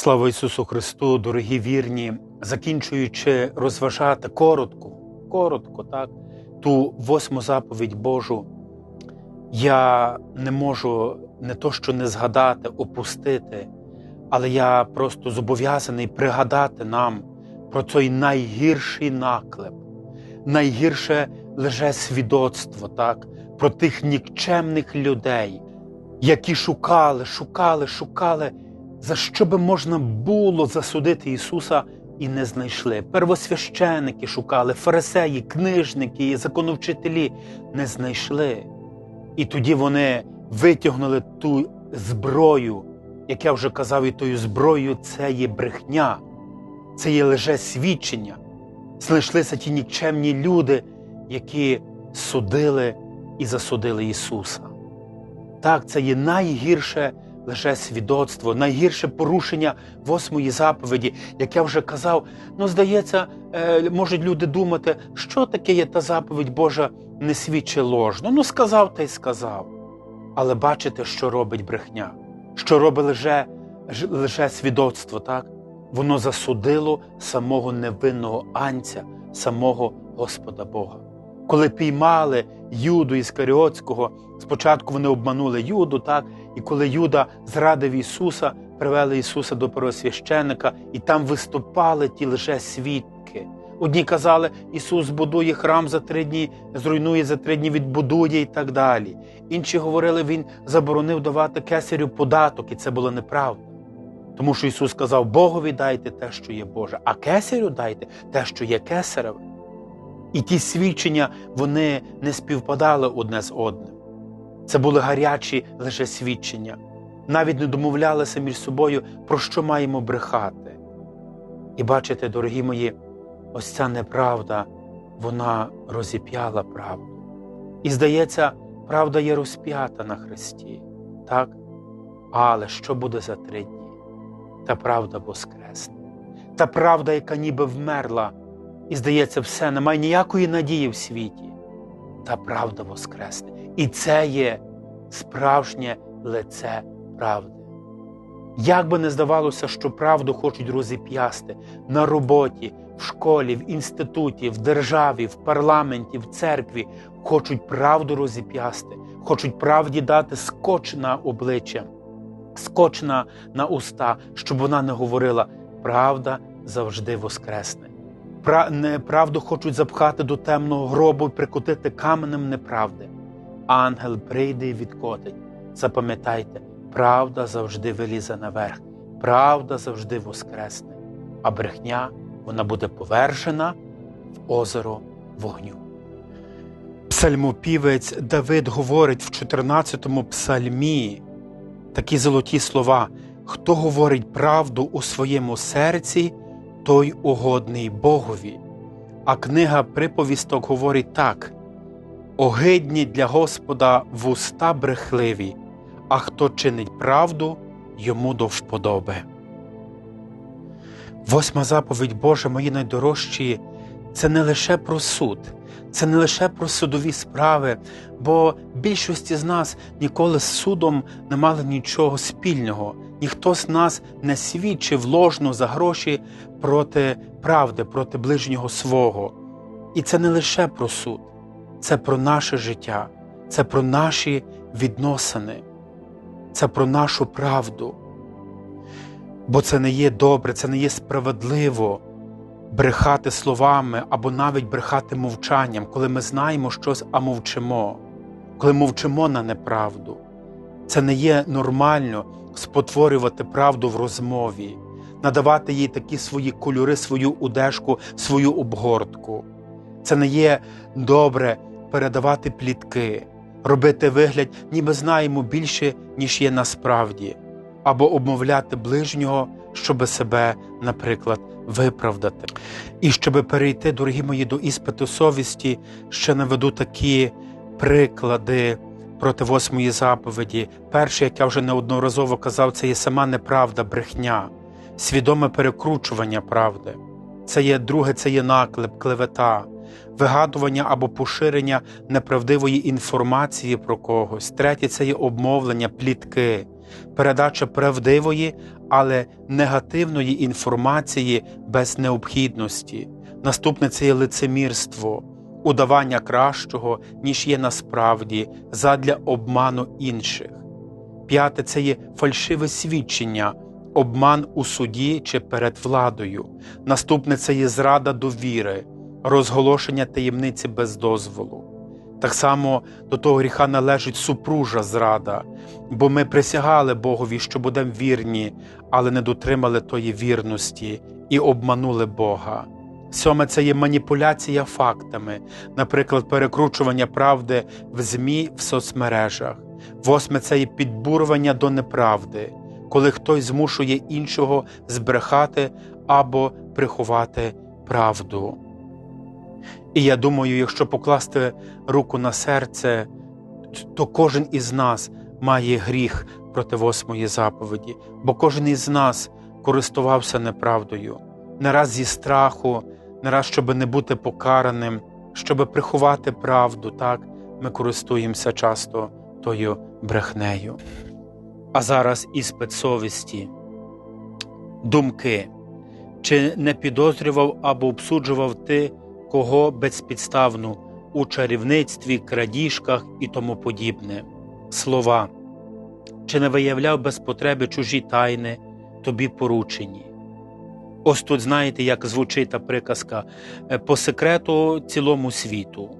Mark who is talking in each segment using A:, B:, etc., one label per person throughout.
A: Слава Ісусу Христу, дорогі вірні, закінчуючи розважати коротко, коротко, так, ту восьму заповідь Божу, я не можу не то, що не згадати, опустити, але я просто зобов'язаний пригадати нам про той найгірший наклеп, найгірше лише свідоцтво, так, про тих нікчемних людей, які шукали, шукали, шукали за що би можна було засудити Ісуса і не знайшли. Первосвященики шукали, фарисеї, книжники, законовчителі не знайшли. І тоді вони витягнули ту зброю, як я вже казав, і тою зброєю це є брехня, це є лише свідчення. Знайшлися ті нікчемні люди, які судили і засудили Ісуса. Так, це є найгірше лише свідоцтво, найгірше порушення восьмої заповіді, як я вже казав. Ну, здається, е, можуть люди думати, що таке є та заповідь Божа не свідчить ложно. Ну, сказав та й сказав. Але бачите, що робить брехня, що робить лише, лише свідоцтво, так? Воно засудило самого невинного анця, самого Господа Бога. Коли піймали Юду Іскаріотського, спочатку вони обманули Юду, так? І коли Юда зрадив Ісуса, привели Ісуса до первосвященика, і там виступали ті лише свідки. Одні казали, Ісус збудує храм за три дні, зруйнує за три дні, відбудує і так далі. Інші говорили, Він заборонив давати кесарю податок, і це було неправда. Тому що Ісус сказав, Богові дайте те, що є Боже, а кесарю дайте те, що є кесареве. І ті свідчення вони не співпадали одне з одним. Це були гарячі лише свідчення, навіть не домовлялися між собою, про що маємо брехати. І бачите, дорогі мої, ось ця неправда, вона розіп'яла правду. І здається, правда є розп'ята на Христі, так? Але що буде за три дні? Та правда воскресне, та правда, яка ніби вмерла, і здається, все, немає ніякої надії в світі. Та правда воскресне. І це є справжнє лице правди. Як би не здавалося, що правду хочуть розіп'ясти на роботі, в школі, в інституті, в державі, в парламенті, в церкві, хочуть правду розіп'ясти, хочуть правді дати скотч на обличчя, скотч на, на уста, щоб вона не говорила, правда завжди воскресне. Правду хочуть запхати до темного гробу і прикотити каменем неправди ангел прийде і відкотить. Запам'ятайте, правда завжди вилізе наверх, правда завжди воскресне, а брехня вона буде повершена в озеро вогню. Псальмопівець Давид говорить в 14-му псальмі такі золоті слова: хто говорить правду у своєму серці, той угодний Богові. А книга приповісток говорить так. Огидні для Господа вуста брехливі, а хто чинить правду, йому до вподоби. Восьма заповідь Божа, мої найдорожчі, це не лише про суд, це не лише про судові справи, бо більшості з нас ніколи з судом не мали нічого спільного, ніхто з нас не свідчив ложно за гроші проти правди, проти ближнього свого. І це не лише про суд це про наше життя, це про наші відносини, це про нашу правду. Бо це не є добре, це не є справедливо брехати словами або навіть брехати мовчанням, коли ми знаємо щось, а мовчимо, коли мовчимо на неправду. Це не є нормально спотворювати правду в розмові, надавати їй такі свої кольори, свою удежку, свою обгортку. Це не є добре передавати плітки, робити вигляд, ніби знаємо більше, ніж є насправді, або обмовляти ближнього, щоби себе, наприклад, виправдати. І щоб перейти, дорогі мої, до іспиту совісті, ще наведу такі приклади проти восьмої заповіді. Перше, як я вже неодноразово казав, це є сама неправда, брехня, свідоме перекручування правди. Це є друге, це є наклеп, клевета вигадування або поширення неправдивої інформації про когось. Третє це є обмовлення, плітки. передача правдивої, але негативної інформації без необхідності. Наступне це є лицемірство, удавання кращого, ніж є насправді, задля обману інших. П'яте це є фальшиве свідчення, обман у суді чи перед владою. Наступне це є зрада довіри, розголошення таємниці без дозволу. Так само до того гріха належить супружа зрада, бо ми присягали Богові, що будемо вірні, але не дотримали тої вірності і обманули Бога. Сьоме це є маніпуляція фактами, наприклад, перекручування правди в ЗМІ в соцмережах. Восьме це є підбурювання до неправди, коли хтось змушує іншого збрехати або приховати правду. І я думаю, якщо покласти руку на серце, то кожен із нас має гріх проти восьмої заповіді, бо кожен із нас користувався неправдою, не раз зі страху, не раз, щоб не бути покараним, щоб приховати правду, так ми користуємося часто тою брехнею. А зараз іспит совісті, думки, чи не підозрював або обсуджував ти кого безпідставно у чарівництві, крадіжках і тому подібне, слова, чи не виявляв без потреби чужі тайни тобі поручені. Ось тут знаєте, як звучить та приказка «Е, по секрету цілому світу.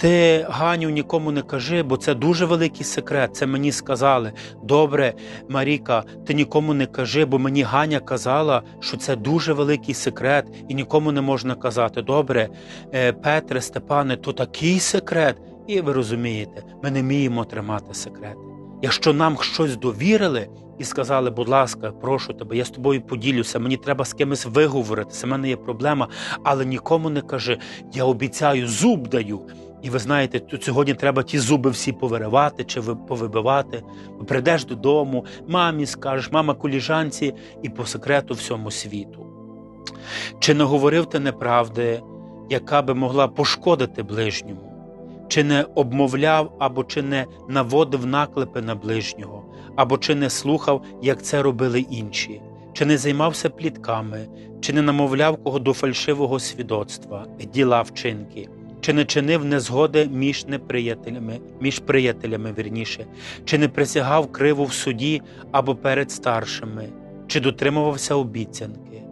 A: Ти, Ганю, нікому не кажи, бо це дуже великий секрет. Це мені сказали. Добре, Маріка, ти нікому не кажи, бо мені Ганя казала, що це дуже великий секрет і нікому не можна казати. Добре, е, Петре, Степане, то такий секрет. І ви розумієте, ми не вміємо тримати секрети. Якщо нам щось довірили і сказали, будь ласка, прошу тебе, я з тобою поділюся, мені треба з кимось виговоритися, в мене є проблема, але нікому не кажи, я обіцяю, зуб даю. І ви знаєте, тут сьогодні треба ті зуби всі повиривати чи ви- повибивати. Прийдеш додому, мамі скажеш, мама коліжанці, і по секрету всьому світу. Чи не говорив ти неправди, яка би могла пошкодити ближньому? Чи не обмовляв або чи не наводив наклепи на ближнього, або чи не слухав, як це робили інші, чи не займався плітками, чи не намовляв кого до фальшивого свідоцтва, діла вчинки, чи не чинив незгоди між неприятелями, між приятелями вірніше, чи не присягав криво в суді або перед старшими, чи дотримувався обіцянки,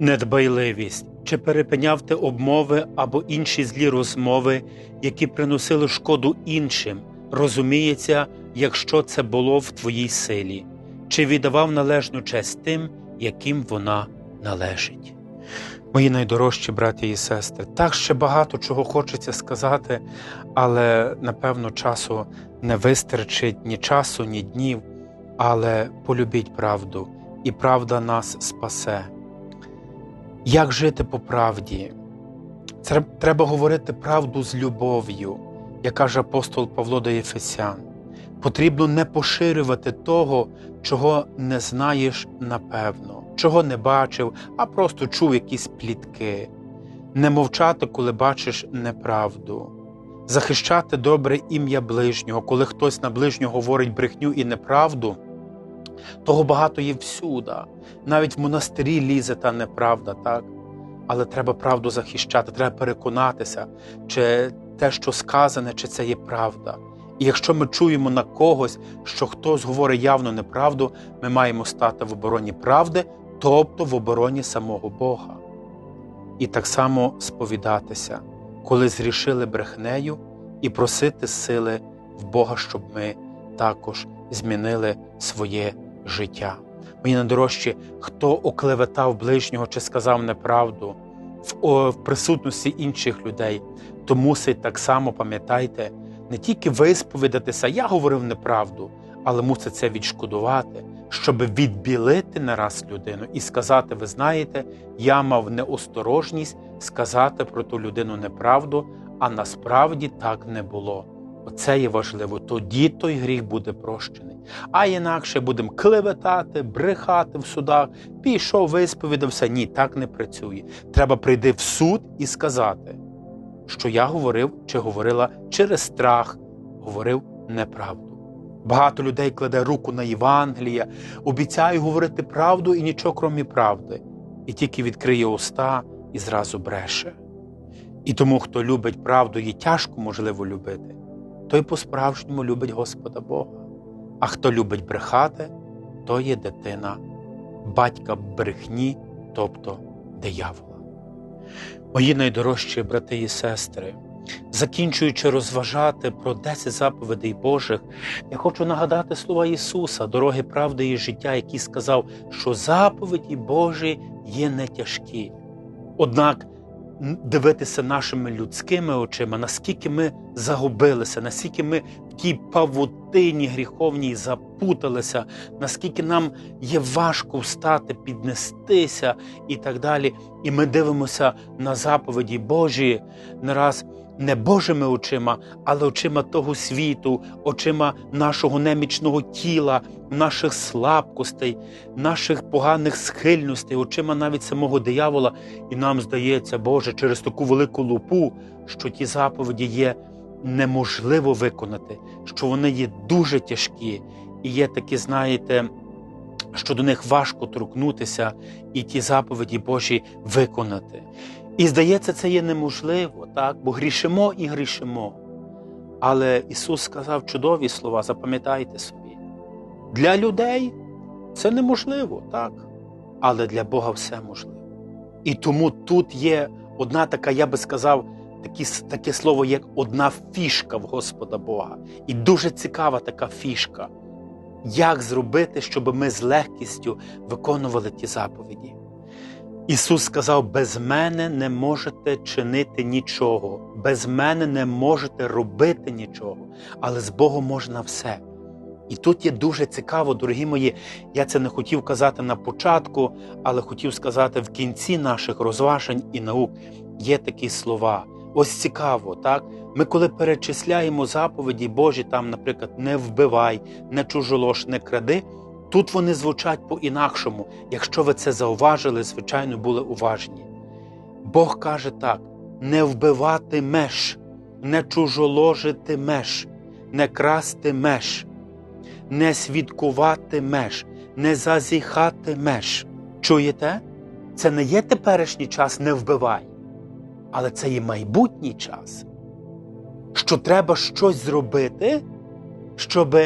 A: недбайливість, чи перепиняв ти обмови або інші злі розмови, які приносили шкоду іншим, розуміється, якщо це було в твоїй силі, чи віддавав належну честь тим, яким вона належить. Мої найдорожчі браті і сестри, так ще багато чого хочеться сказати, але напевно часу не вистачить ні часу, ні днів. Але полюбіть правду, і правда нас спасе. Як жити по правді? Треба говорити правду з любов'ю, як каже апостол Павло до Єфесян. Потрібно не поширювати того, чого не знаєш напевно, чого не бачив, а просто чув якісь плітки, не мовчати, коли бачиш неправду, захищати добре ім'я ближнього, коли хтось на ближнього говорить брехню і неправду. Того багато є всюди. Навіть в монастирі лізе та неправда, так? Але треба правду захищати, треба переконатися, чи те, що сказане, чи це є правда. І якщо ми чуємо на когось, що хтось говорить явно неправду, ми маємо стати в обороні правди, тобто в обороні самого Бога. І так само сповідатися, коли зрішили брехнею, і просити сили в Бога, щоб ми також змінили своє життя. Мої найдорожчі, хто оклеветав ближнього чи сказав неправду в присутності інших людей, то мусить так само пам'ятайте, не тільки висповідатися, я говорив неправду, але мусить це відшкодувати, щоб відбілити нараз людину і сказати: ви знаєте, я мав неосторожність сказати про ту людину неправду, а насправді так не було. Оце є важливо. Тоді той гріх буде прощений. А інакше будемо клеветати, брехати в судах, пішов, висповідався. Ні, так не працює. Треба прийти в суд і сказати, що я говорив чи говорила через страх, говорив неправду. Багато людей кладе руку на Євангелія, обіцяє говорити правду і нічого крім правди, і тільки відкриє уста і зразу бреше. І тому, хто любить правду, її тяжко можливо любити, той по-справжньому любить Господа Бога. А хто любить брехати, то є дитина, батька брехні, тобто диявола. Мої найдорожчі брати і сестри, закінчуючи розважати про 10 заповідей Божих, я хочу нагадати слова Ісуса, дороги правди і життя, який сказав, що заповіді Божі є не тяжкі. Однак дивитися нашими людськими очима, наскільки ми загубилися, наскільки ми тій павутині гріховній запуталися, наскільки нам є важко встати, піднестися і так далі. І ми дивимося на заповіді Божі не раз не Божими очима, але очима того світу, очима нашого немічного тіла, наших слабкостей, наших поганих схильностей, очима навіть самого диявола. І нам здається, Боже, через таку велику лупу, що ті заповіді є неможливо виконати, що вони є дуже тяжкі, і є такі, знаєте, що до них важко торкнутися і ті заповіді Божі виконати. І здається, це є неможливо, так? бо грішимо і грішимо. Але Ісус сказав чудові слова, запам'ятайте собі. Для людей це неможливо, так? але для Бога все можливо. І тому тут є одна така, я би сказав, такі, таке слово, як одна фішка в Господа Бога. І дуже цікава така фішка. Як зробити, щоб ми з легкістю виконували ті заповіді? Ісус сказав: без мене не можете чинити нічого, без мене не можете робити нічого, але з Богом можна все. І тут є дуже цікаво, дорогі мої, я це не хотів казати на початку, але хотів сказати в кінці наших розважень і наук є такі слова. Ось цікаво, так? Ми, коли перечисляємо заповіді Божі, там, наприклад, не вбивай, не чужолош, не кради. Тут вони звучать по-інакшому. Якщо ви це зауважили, звичайно, були уважні. Бог каже так: не вбивати меж, не чужоложити меж, не красти меж, не свідкувати меж, не зазіхати меж. Чуєте? Це не є теперішній час не вбивай, але це є майбутній час, що треба щось зробити, щоб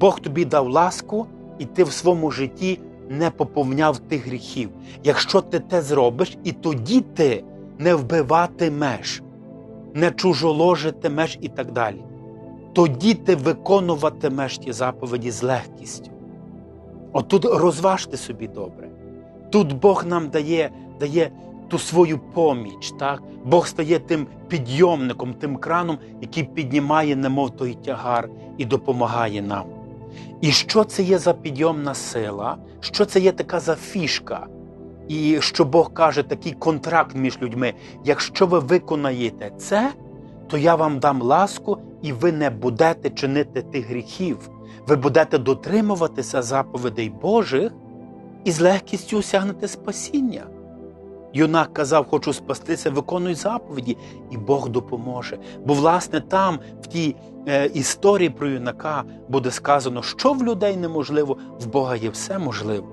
A: Бог тобі дав ласку і ти в своєму житті не поповняв тих гріхів. Якщо ти те зробиш, і тоді ти не вбиватимеш, не чужоложитимеш і так далі. Тоді ти виконуватимеш ті заповіді з легкістю. Отут розважте собі добре. Тут Бог нам дає дає ту свою поміч. так? Бог стає тим підйомником, тим краном, який піднімає, немов той тягар, і допомагає нам. І що це є за підйомна сила, що це є така за фішка? І що Бог каже, такий контракт між людьми. Якщо ви виконаєте це, то я вам дам ласку, і ви не будете чинити тих гріхів. Ви будете дотримуватися заповідей Божих і з легкістю осягнете спасіння. Юнак казав, хочу спастися, виконуй заповіді, і Бог допоможе. Бо, власне, там, в тій е, історії про юнака, буде сказано, що в людей неможливо, в Бога є все можливо.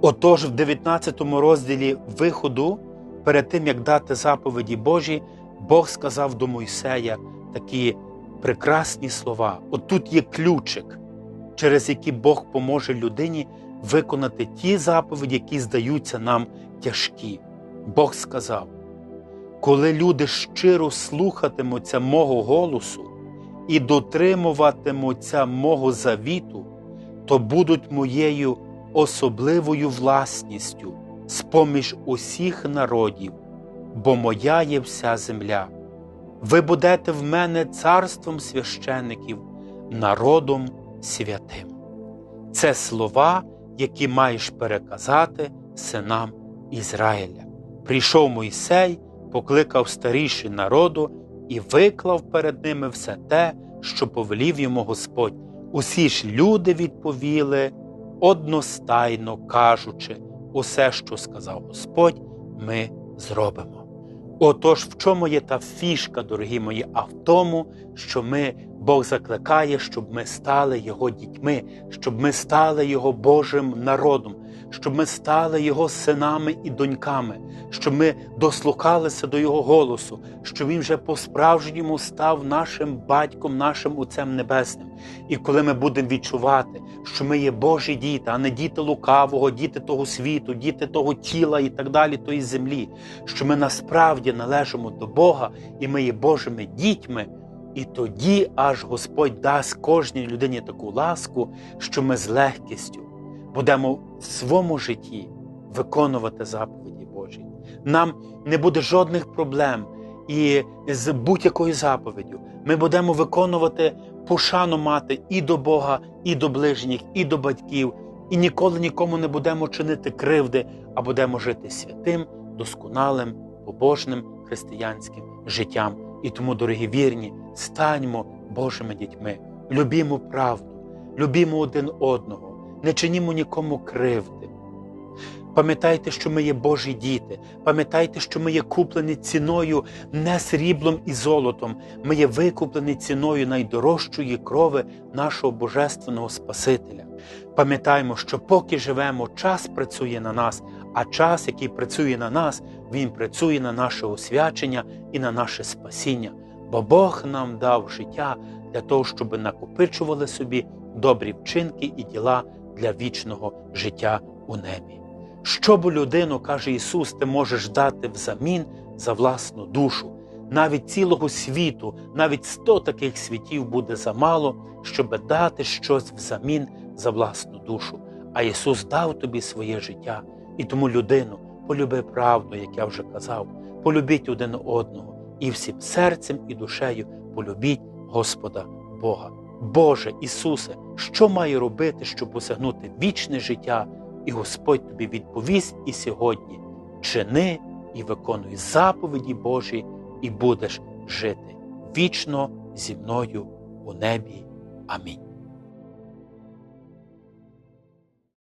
A: Отож, в 19 розділі виходу, перед тим як дати заповіді Божі, Бог сказав до Мойсея такі прекрасні слова. От тут є ключик, через який Бог поможе людині виконати ті заповіді, які здаються нам тяжкі. Бог сказав: коли люди щиро слухатимуться мого голосу і дотримуватимуться мого завіту, то будуть моєю особливою власністю з поміж усіх народів, бо моя є вся земля. Ви будете в мене царством священиків, народом святим. Це слова, які маєш переказати синам Ізраїля. Прийшов Мойсей, покликав старіші народу і виклав перед ними все те, що повелів йому Господь. Усі ж люди відповіли, одностайно кажучи, усе, що сказав Господь, ми зробимо. Отож, в чому є та фішка, дорогі мої, а в тому, що ми Бог закликає, щоб ми стали Його дітьми, щоб ми стали Його Божим народом, щоб ми стали Його синами і доньками, щоб ми дослухалися до Його голосу, щоб Він вже по-справжньому став нашим батьком, нашим Отцем Небесним. І коли ми будемо відчувати, що ми є Божі діти, а не діти лукавого, діти того світу, діти того тіла і так далі, тої землі, що ми насправді належимо до Бога і ми є Божими дітьми. І тоді аж Господь дасть кожній людині таку ласку, що ми з легкістю будемо в своєму житті виконувати заповіді Божі. Нам не буде жодних проблем і з будь-якою заповіддю. Ми будемо виконувати пошану мати і до Бога, і до ближніх, і до батьків, і ніколи нікому не будемо чинити кривди, а будемо жити святим, досконалим, побожним християнським життям. І тому, дорогі вірні, станьмо Божими дітьми, любімо правду, любімо один одного, не чинімо нікому кривди. Пам'ятайте, що ми є Божі діти, пам'ятайте, що ми є куплені ціною не сріблом і золотом, ми є викуплені ціною найдорожчої крови нашого Божественного Спасителя. Пам'ятаємо, що поки живемо, час працює на нас, а час, який працює на нас, він працює на наше освячення і на наше спасіння. Бо Бог нам дав життя для того, щоб накопичували собі добрі вчинки і діла для вічного життя у небі. Що б людину, каже Ісус, ти можеш дати взамін за власну душу. Навіть цілого світу, навіть сто таких світів буде замало, щоб дати щось взамін за власну душу. А Ісус дав тобі своє життя. І тому людину полюби правду, як я вже казав, полюбіть один одного і всім серцем і душею полюбіть Господа Бога. Боже Ісусе, що має робити, щоб осягнути вічне життя? І Господь тобі відповість і сьогодні чини і виконуй заповіді Божі, і будеш жити вічно зі мною у небі. Амінь.